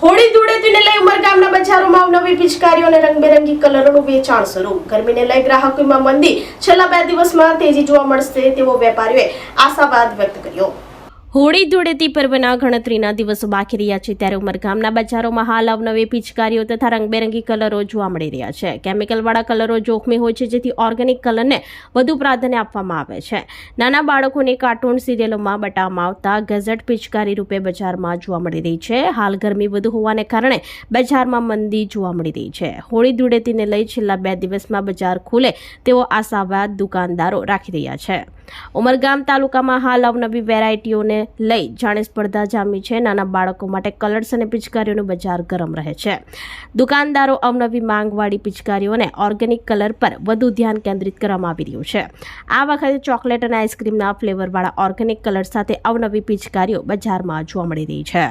હોળી ધૂળેટીને લઈ ઉમરગામના બજારોમાં નવી પિચકારીઓ અને રંગબેરંગી કલરોનું વેચાણ શરૂ. ગરમીને લઈ ગ્રાહકોમાં મંદી. છેલ્લા બે દિવસમાં તેજી જોવા મળશે તેવો વેપારીઓએ આશાવાદ વ્યક્ત કર્યો. હોળી ધૂળેટી પર્વના ગણતરીના દિવસો બાકી રહ્યા છે ત્યારે ઉમરગામના બજારોમાં હાલ અવનવી પિચકારીઓ તથા રંગબેરંગી કલરો જોવા મળી રહ્યા છે. કેમિકલવાળા કલરો જોખમી હોય છે જેથી ઓર્ગેનિક કલરને વધુ પ્રાધાન્ય આપવામાં આવે છે. નાના બાળકોને કાર્ટૂન સિરિયલોમાં બતાવવામાં આવતા ગેઝેટ પિચકારી રૂપે બજારમાં જોવા મળી રહી છે. હાલ ગરમી વધુ હોવાને કારણે બજારમાં મંદી જોવા મળી રહી છે. હોળી ધૂળેટીને લઈ છેલ્લા બે દિવસમાં બજાર ખુલે તેવો આશાવાદ દુકાનદારો રાખી રહ્યા છે. ઉમરગામ તાલુકામાં હાલ અવનવી વેરાયટીઓને લઈ જાણે સ્પર્ધા જામી છે. નાના બાળકો માટે કલર્સ અને પિચકારીઓનું બજાર ગરમ રહે છે. દુકાનદારો અવનવી માંગવાળી પિચકારીઓને ઓર્ગેનિક કલર પર વધુ ધ્યાન કેન્દ્રિત કરવામાં આવી રહ્યું છે. આ વખતે ચોકલેટ અને આઈસ્ક્રીમના ફ્લેવરવાળા ઓર્ગેનિક કલર સાથે અવનવી પિચકારીઓ બજારમાં જોવા મળી રહી છે.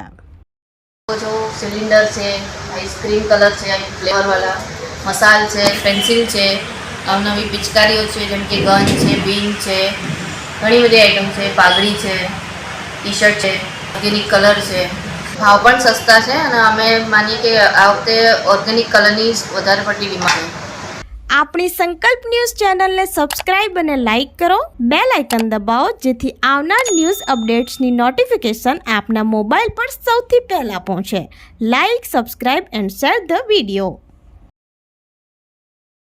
જો સિલિન્ડર છે, આઈસ્ક્રીમ કલર છે ફ્લેવરવાળા મસાલ છે, પેન્સિલ છે, અવનવી પિચકારીઓ છે, જેમ કે ગન છે, બીન છે, ઘણી બધી આઈટમ છે, પાઘડી છે. ટી શર્ટ છે ઓર્ગેનિક કલર છે. ભાવ પણ સસ્તા છે અને અમે માનીએ કે આ વખતે ઓર્ગેનિક કલરની વધારે પડતી ડિમાન્ડ આપણી સંકલ્પ ન્યૂઝ ચેનલને સબસ્ક્રાઇબ અને લાઇક કરો બે લાઇકન દબાવો, જેથી આવનાર ન્યૂઝ અપડેટ્સની નોટિફિકેશન આપના મોબાઈલ પર સૌથી પહેલાં પહોંચે. Like, subscribe and share the video.